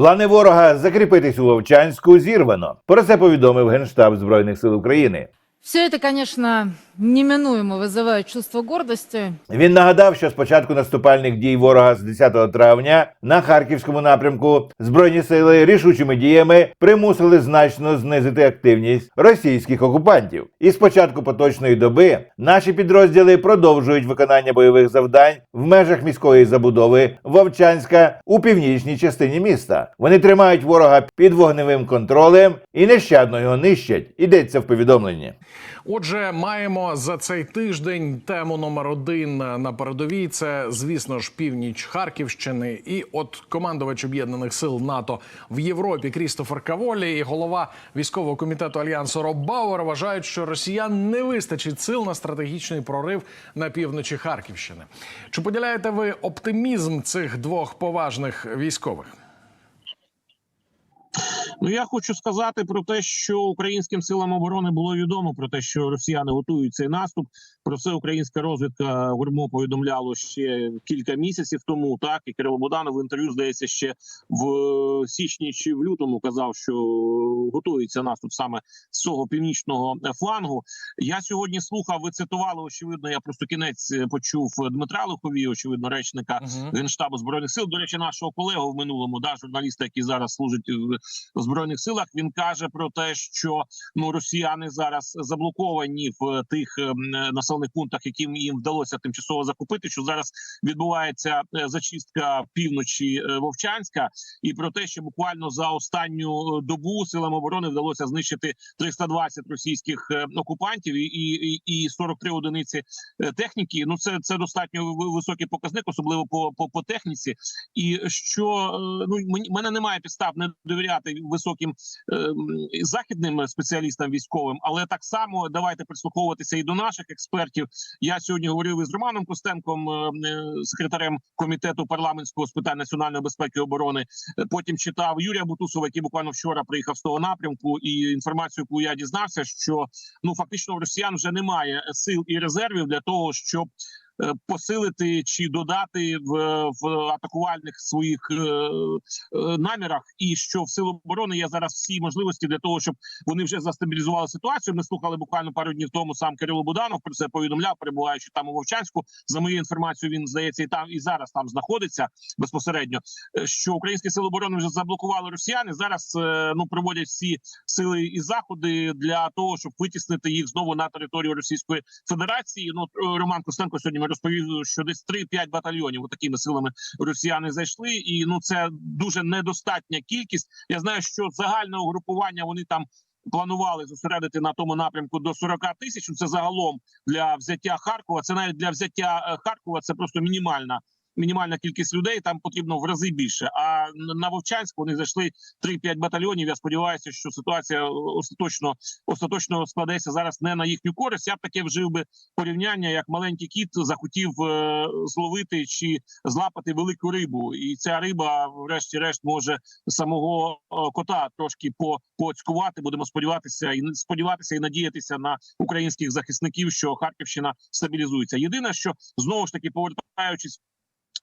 Плани ворога закріпитись у Вовчанську зірвано. Про це повідомив Генштаб Збройних сил України. Все это, конечно, неминуемо вызывает чувство гордости. Він нагадав, що з початку наступальних дій ворога з 10 травня на харківському напрямку збройні сили рішучими діями примусили значно знизити активність російських окупантів. І з початку поточної доби наші підрозділи продовжують виконання бойових завдань в межах міської забудови Вовчанська у північній частині міста. Вони тримають ворога під вогневим контролем і нещадно його нищать. Ідеться в повідомленні. Отже, маємо за цей тиждень тему номер один на передовій. Це звісно ж північ Харківщини. І от командувач об'єднаних сил НАТО в Європі Крістофер Каволі і голова військового комітету альянсу Роб Бауер вважають, що росіян не вистачить сил на стратегічний прорив на півночі Харківщини. Чи поділяєте ви оптимізм цих двох поважних військових? Ну я хочу сказати про те, що українським силам оборони було відомо про те, що росіяни готують цей наступ. Про це українська розвідка ГУРМО повідомляло ще кілька місяців тому. Так і Кирило Буданов в інтерв'ю здається ще в січні чи в лютому казав, що готується наступ саме з цього північного флангу. Я сьогодні слухав. Ви цитували очевидно. Я просто кінець е, почув Дмитра Лихові, очевидно, речника Мгм. генштабу збройних сил. До речі, нашого колегу в минулому, да, журналіста, який зараз служить в збройних силах. Він каже про те, що ну росіяни зараз заблоковані в тих ем, населених пунктах, яким їм вдалося тимчасово закупити. Що зараз відбувається е, зачистка півночі е, Вовчанська, і про те, що буквально за останню е, добу силам оборони вдалося знищити 320 російських е, окупантів і, і, і 43 одиниці е, техніки. Ну це це достатньо високий показник, особливо по, по, по техніці. І що е, ну мені мене немає підстав не довіряти високим ем, західним спеціалістам військовим, але так само давайте прислуховуватися і до наших експертів. Я сьогодні говорив із Романом Костенком, е, е, секретарем комітету парламентського з питань національної безпеки і оборони. Е, Потім читав Юрія Бутусова, який буквально вчора приїхав з того напрямку, і інформацію, яку я дізнався, що ну фактично в росіян вже немає сил і резервів для того, щоб посилити чи додати в, в атакувальних своїх е, е, намірах, і що в сил оборони є зараз всі можливості для того, щоб вони вже застабілізували ситуацію. Ми слухали буквально пару днів тому сам Кирило Буданов про це повідомляв, перебуваючи там у Вовчанську. За моєю інформацією, він здається, і там і зараз там знаходиться безпосередньо. е, Що українські сили оборони вже заблокували росіяни. Зараз е, ну проводять всі сили і заходи для того, щоб витіснити їх знову на територію Російської Федерації. Ну е, Роман Костенко сьогодні розповів, що десь 3-5 батальйонів такими силами росіяни зайшли, і ну це дуже недостатня кількість. Я знаю, що загальне угрупування вони там. Планували зосередити на тому напрямку до 40 тисяч. Це загалом для взяття Харкова. Це навіть для взяття е, Харкова. Це просто мінімальна мінімальна кількість людей. Там потрібно в рази більше. А на Вовчанськ вони зайшли 3-5 батальйонів. Я сподіваюся, що ситуація остаточно остаточно складеться зараз не на їхню користь. Я б таке вжив би порівняння, як маленький кіт захотів е, зловити чи злапати велику рибу, і ця риба, врешті-решт, може самого е, кота трошки по поцькувати. Будемо сподіватися і сподіватися і надіятися на українських захисників, що Харківщина стабілізується. Єдине, що знову ж таки повертаючись.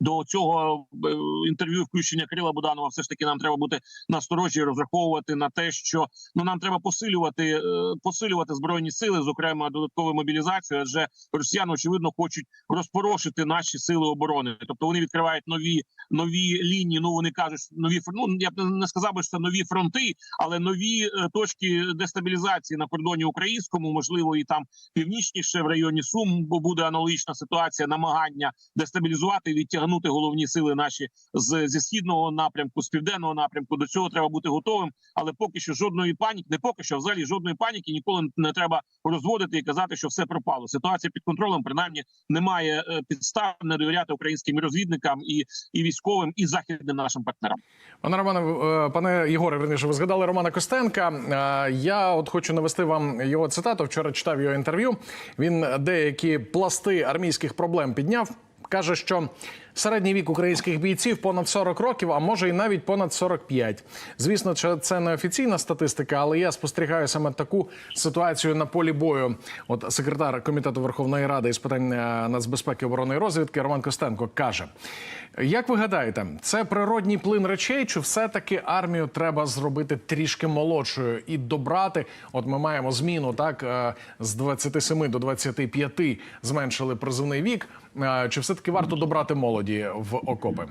До цього е, інтерв'ю включення Кирила Буданова, все ж таки нам треба бути насторожі, розраховувати на те, що ну нам треба посилювати е, посилювати збройні сили, зокрема додаткову мобілізацію. Адже росіяни очевидно хочуть розпорошити наші сили оборони. Тобто вони відкривають нові нові лінії. Ну вони кажуть, нові ну я б не сказав би, що це нові фронти, але нові е, точки дестабілізації на кордоні українському, можливо, і там північніше в районі Сум, бо буде аналогічна ситуація, намагання дестабілізувати і відтягнути головні сили наші з зі східного напрямку, з південного напрямку. До цього треба бути готовим. Але поки що жодної паніки, не поки що, взагалі жодної паніки ніколи не треба розводити і казати, що все пропало. Ситуація під контролем, принаймні, немає е, підстав не довіряти українським розвідникам і, і військовим, і західним нашим партнерам. Пане Романе, е, пане Єгоре, верніше, ви згадали Романа Костенка. Е, Я от хочу навести вам його цитату. Вчора читав його інтерв'ю. Він деякі пласти армійських проблем підняв. Каже, що Середній вік українських бійців понад 40 років, а може і навіть понад 45. Звісно, це не офіційна статистика, але я спостерігаю саме таку ситуацію на полі бою. От секретар комітету Верховної Ради із питань е, нацбезпеки, оборони і розвідки Роман Костенко каже: як ви гадаєте, це природній плин речей, чи все-таки армію треба зробити трішки молодшою і добрати? От ми маємо зміну так е, з 27 до 25 зменшили призовний вік. Е, Чи все таки варто добрати молоді в окопи?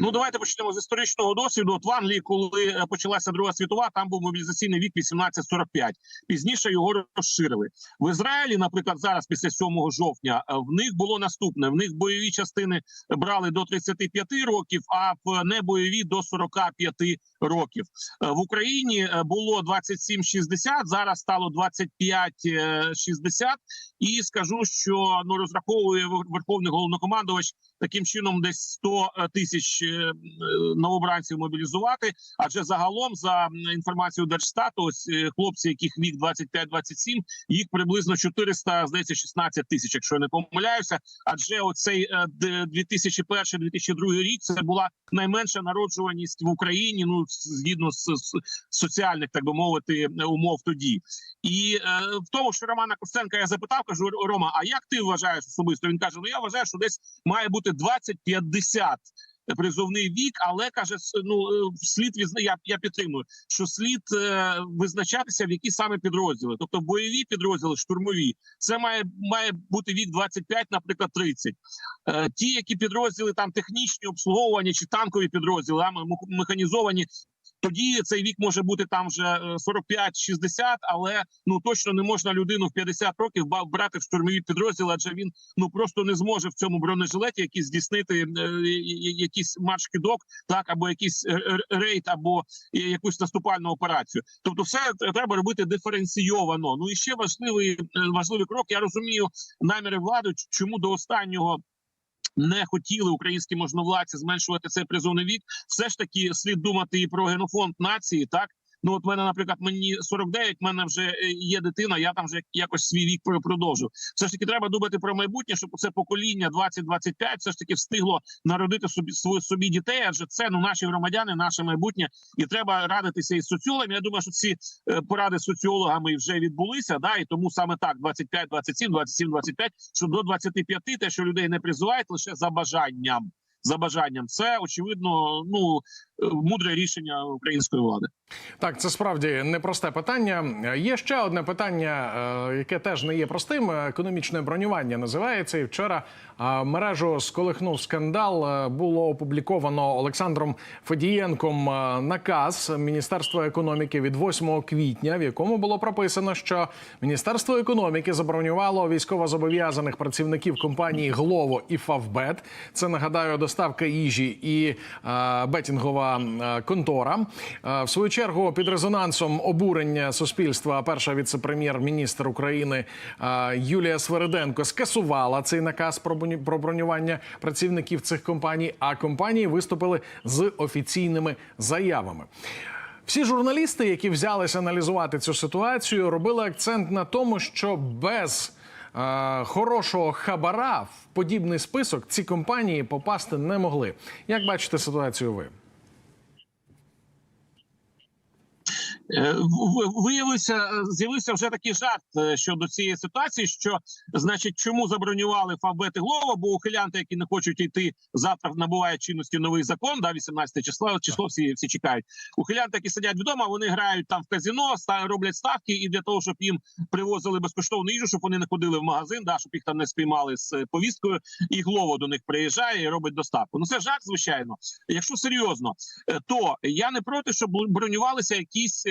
Ну давайте почнемо з історичного досвіду. От в Англії, коли е, почалася Друга світова, там був мобілізаційний вік 18-45. Пізніше його розширили. В Ізраїлі, наприклад, зараз після 7 жовтня, е, в них було наступне: в них бойові частини брали до 35 років, а в небойові до 45 років. В Україні було 27-60, зараз стало 25-60. І скажу, що ну розраховує Вер- Верховний головнокомандувач таким чином десь 100 тисяч е, е, новобранців мобілізувати. Адже загалом, за інформацією Держстату, ось е, хлопці, яких вік 25-27, їх приблизно 400, здається, 16 тисяч, якщо я не помиляюся. Адже оцей е, д- 2001-2002 рік це була найменша народжуваність в Україні. Ну згідно з, соціальних, так би мовити, умов тоді. І е, в тому, що Романа Костенка я запитав, кажу: Рома, а як ти вважаєш особисто? Він каже: Ну я вважаю, що десь має бути 20-50 призовний вік, але каже, ну е, слід візна. Я, я підтримую, що слід е, визначатися в які саме підрозділи, тобто бойові підрозділи, штурмові, це має має бути вік 25, наприклад, 30. Е, ті, які підрозділи там технічні обслуговування чи танкові підрозділи, а механізовані. Тоді цей вік може бути там вже е, 45-60, але ну точно не можна людину в 50 років брати в штурмові підрозділи, адже він ну просто не зможе в цьому бронежилеті якісь здійснити е, я- я- якийсь марш-кидок, так або якийсь е, рейд, або е, якусь наступальну операцію. Тобто, все треба робити диференційовано. Ну і ще важливий е, важливий крок. Я розумію наміри влади, чому до останнього. Не хотіли українські можновладці зменшувати цей призовний вік. Все ж таки слід думати і про генофонд нації. Так ну от мене, наприклад, мені 49, в мене вже е, є дитина. Я там вже якось свій вік про- продовжив. Все ж таки, треба думати про майбутнє, щоб це покоління 20-25 все ж таки встигло народити собі собі, дітей. Адже це ну наші громадяни, наше майбутнє, і треба радитися із соціологами. Я думаю, що ці е, поради з соціологами вже відбулися. Да, і тому саме так: 25, 27, 27, 25, що до 25 те, що людей не призивають, лише за бажанням. За бажанням, це очевидно, ну мудре рішення української влади. Так, це справді непросте питання. Є ще одне питання, е, яке теж не є простим. Економічне бронювання називається. І вчора е, мережу сколихнув скандал. Е, Було опубліковано Олександром Федієнком е, наказ Міністерства економіки від 8 квітня, в якому було прописано, що Міністерство економіки забронювало військовозобов'язаних працівників компанії Глово і Фавбет. Це нагадаю доставка їжі і е, бетінгова е, контора. Е, в свою чергу під резонансом обурення суспільства перша віце-прем'єр-міністр України е, Юлія Свериденко скасувала цей наказ про броню- про бронювання працівників цих компаній. А компанії виступили з офіційними заявами. Всі журналісти, які взялися аналізувати цю ситуацію, робили акцент на тому, що без хорошого хабара в подібний список ці компанії попасти не могли. Як бачите ситуацію ви? Е, в- в- Виявився, е, з'явився вже такий жарт е, щодо цієї ситуації. Що значить, чому забронювали Фавбет Глова? Бо ухилянти, які не хочуть йти завтра, набуває чинності новий закон. Да, 18 числа число всі всі чекають. Ухилянти, які сидять вдома, вони грають там в казіно, роблять ставки, і для того, щоб їм привозили безкоштовну їжу, щоб вони не ходили в магазин, да, щоб їх там не спіймали з е, повісткою. І Глово до них приїжджає і робить доставку. Ну це жарт, звичайно. Якщо серйозно, то я не проти, щоб бронювалися якісь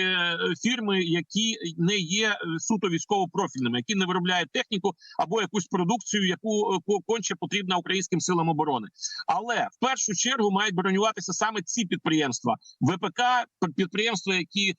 фірми, які не є е, суто військово-профільними, які не виробляють техніку або якусь продукцію, яку е, конче потрібна українським силам оборони. Але в першу чергу мають бронюватися саме ці підприємства, ВПК, підприємства, які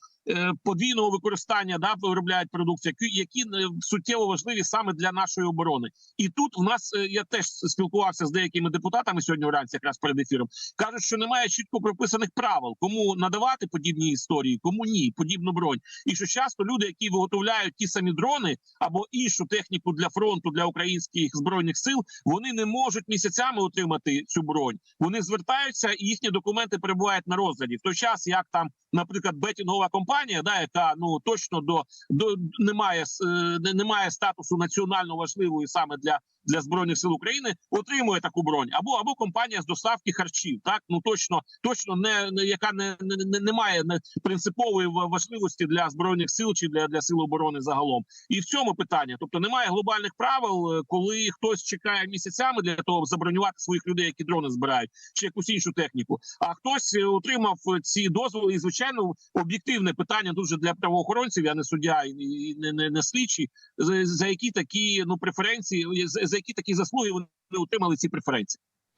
подвійного використання да виробляють продукцію, які, які е, суттєво важливі саме для нашої оборони. І тут в нас е, я теж спілкувався з деякими депутатами сьогодні вранці, якраз перед ефіром. кажуть, що немає чітко прописаних правил, кому надавати подібні історії, кому ні, подібну бронь. І що часто люди, які виготовляють ті самі дрони або іншу техніку для фронту для українських збройних сил, вони не можуть місяцями отримати цю бронь. Вони звертаються, і їхні документи перебувають на розгляді. В той час, як там, наприклад, бетінгова компанія, да, яка ну точно до, до немає е, не, немає статусу національно важливої саме для. Для збройних сил України отримує таку бронь, або або компанія з доставки харчів, так ну точно, точно не, яка не, не, не, має принципової важливості для збройних сил чи для, для сил оборони загалом. І в цьому питання, тобто немає глобальних правил, е, коли хтось чекає місяцями для того, щоб забронювати своїх людей, які дрони збирають, чи якусь іншу техніку. А хтось е, отримав е, ці дозволи, і звичайно, об'єктивне питання дуже для правоохоронців. Я не суддя і не, не, не слідчий, за, за які такі ну преференції, за які такі заслуги вони отримали ці преференції.